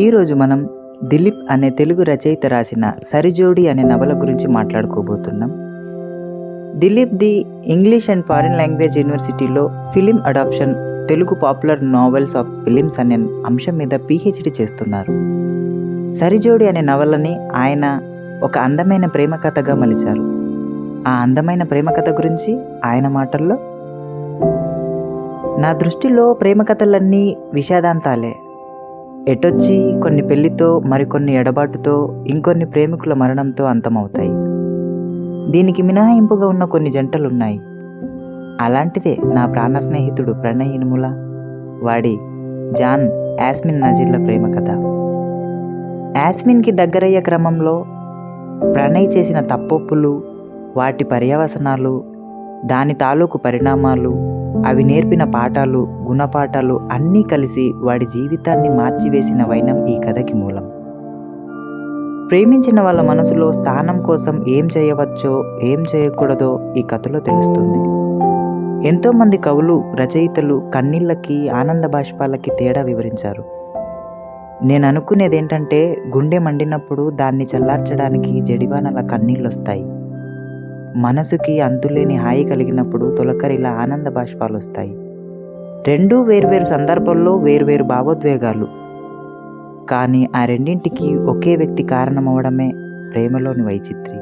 ఈరోజు మనం దిలీప్ అనే తెలుగు రచయిత రాసిన సరిజోడి అనే నవల గురించి మాట్లాడుకోబోతున్నాం. Dilip the English and foreign language యూనివర్సిటీలో film adaptation Telugu popular novels of films అనే అంశం మీద పిహెచ్డి చేస్తున్నారు. సరిజోడి అనే నవలని ఆయన ఒక అందమైన ప్రేమ కథగా మలిచారు. ఆ అందమైన ప్రేమ కథ గురించి ఆయన మాటల్లో నా దృష్టిలో ప్రేమ కథలన్నీ విషాదాంతాలే. ఎటొచ్చి కొన్ని పెళ్ళితో మరికొన్ని ఎడబాటుతో ఇంకొన్ని ప్రేమికుల మరణంతో అంతమవుతాయి. దీనికి మినహాయింపుగా ఉన్న కొన్ని జంటలున్నాయి. అలాంటిదే నా ప్రాణ స్నేహితుడు ప్రణయ్ ఇనుముల వాడి జాన్ యాస్మిన్ నజీర్ల ప్రేమ కథ. యాస్మిన్కి దగ్గరయ్యే క్రమంలో ప్రణయ్ చేసిన తప్పొప్పులు వాటి పర్యవసనాలు దాని తాలూకు పరిణామాలు అవి నేర్పిన పాఠాలు గుణపాఠాలు అన్నీ కలిసి వాడి జీవితాన్ని మార్చివేసిన వైనం ఈ కథకి మూలం. ప్రేమించిన వాళ్ళ మనసులో స్థానం కోసం ఏం చేయవచ్చో ఏం చేయకూడదో ఈ కథలో తెలుస్తుంది. ఎంతోమంది కవులు రచయితలు కన్నీళ్ళకి ఆనంద బాష్పాలకి తేడా వివరించారు. నేను అనుకునేది ఏంటంటే గుండె మండినప్పుడు దాన్ని చల్లార్చడానికి జడివానల కన్నీళ్ళు వస్తాయి మనసుకి అంతులేని హాయి కలిగినప్పుడు తొలకరిలా ఆనంద బాష్పాలు వస్తాయి. రెండూ వేర్వేరు సందర్భాల్లో వేర్వేరు భావోద్వేగాలు. కానీ ఆ రెండింటికి ఒకే వ్యక్తి కారణమవడమే ప్రేమలోని వైచిత్రి.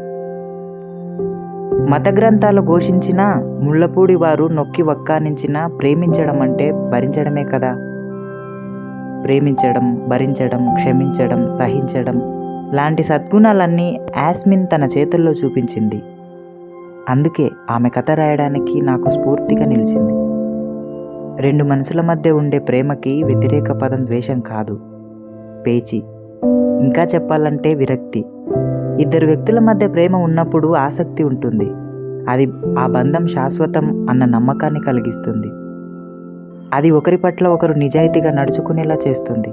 మత గ్రంథాలు ఘోషించిన ముళ్ళపూడి వారు నొక్కి వక్కానించిన ప్రేమించడం అంటే భరించడమే కదా? ప్రేమించడం భరించడం క్షమించడం సహించడం లాంటి సద్గుణాలన్నీ యాస్మిన్ తన చేతుల్లో చూపించింది. అందుకే ఆమె కథ రాయడానికి నాకు స్ఫూర్తిగా నిలిచింది. రెండు మనుషుల మధ్య ఉండే ప్రేమకి వ్యతిరేక పదం ద్వేషం కాదు. పేచి. ఇంకా చెప్పాలంటే విరక్తి. ఇద్దరు వ్యక్తుల మధ్య ప్రేమ ఉన్నప్పుడు ఆసక్తి ఉంటుంది. అది ఆ బంధం శాశ్వతం అన్న నమ్మకాన్ని కలిగిస్తుంది. అది ఒకరి పట్ల ఒకరు నిజాయితీగా నడుచుకునేలా చేస్తుంది.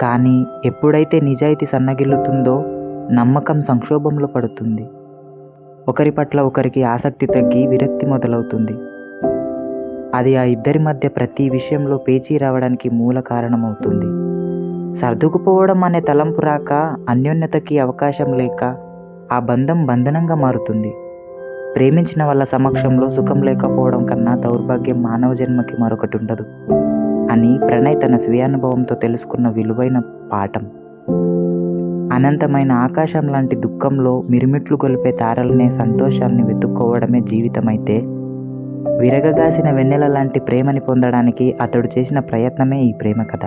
కానీ ఎప్పుడైతే నిజాయితీ సన్నగిల్లుతుందో నమ్మకం సంక్షోభంలో పడుతుంది. ఒకరి పట్ల ఒకరికి ఆసక్తి తగ్గి విరక్తి మొదలవుతుంది. అది ఆ ఇద్దరి మధ్య ప్రతి విషయంలో పేచీ రావడానికి మూల కారణమవుతుంది. సర్దుకుపోవడం అనే తలంపు రాక అన్యోన్యతకి అవకాశం లేక ఆ బంధం బంధనంగా మారుతుంది. ప్రేమించిన వాళ్ళ సమక్షంలో సుఖం లేకపోవడం కన్నా దౌర్భాగ్యం మానవ జన్మకి మరొకటి ఉండదు. అని ప్రణయ్ తన స్వీయానుభవంతో తెలుసుకున్న విలువైన పాఠం. అనంతమైన ఆకాశం లాంటి దుఃఖంలో మిరుమిట్లు గొలిపే తారలనే సంతోషాన్ని వెతుక్కోవడమే జీవితమైతే విరగగాసిన వెన్నెల లాంటి ప్రేమని పొందడానికి అతడు చేసిన ప్రయత్నమే ఈ ప్రేమ కథ.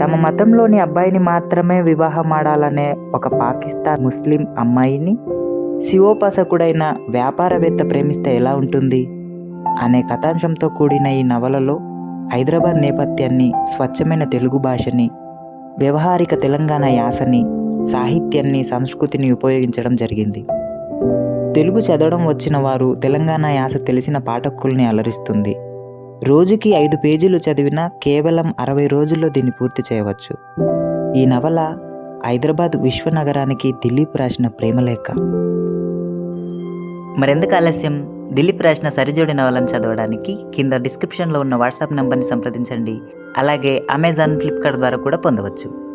తమ మతంలోని అబ్బాయిని మాత్రమే వివాహమాడాలనే ఒక పాకిస్తాన్ ముస్లిం అమ్మాయిని శివోపాసకుడైన వ్యాపారవేత్త ప్రేమిస్తే ఎలా ఉంటుంది? అనే కథాంశంతో కూడిన ఈ నవలలో హైదరాబాద్ నేపథ్యాన్ని స్వచ్ఛమైన తెలుగు భాషని వ్యవహారిక తెలంగాణ యాసని సాహిత్యాన్ని సంస్కృతిని ఉపయోగించడం జరిగింది. తెలుగు చదవడం వచ్చిన వారు తెలంగాణ యాస తెలిసిన పాఠకుల్ని అలరిస్తుంది. రోజుకి ఐదు పేజీలు చదివినా కేవలం అరవై రోజుల్లో దీన్ని పూర్తి చేయవచ్చు. ఈ నవల హైదరాబాద్ విశ్వనగరానికి దిలీప్ రాసిన ప్రేమలేఖ. మరెందుకు ఆలస్యం? దిలీప్ రాసిన సరిజోడి నవలను చదవడానికి కింద డిస్క్రిప్షన్లో ఉన్న వాట్సాప్ నెంబర్ని సంప్రదించండి. అలాగే అమెజాన్ ఫ్లిప్కార్ట్ ద్వారా కూడా పొందవచ్చు.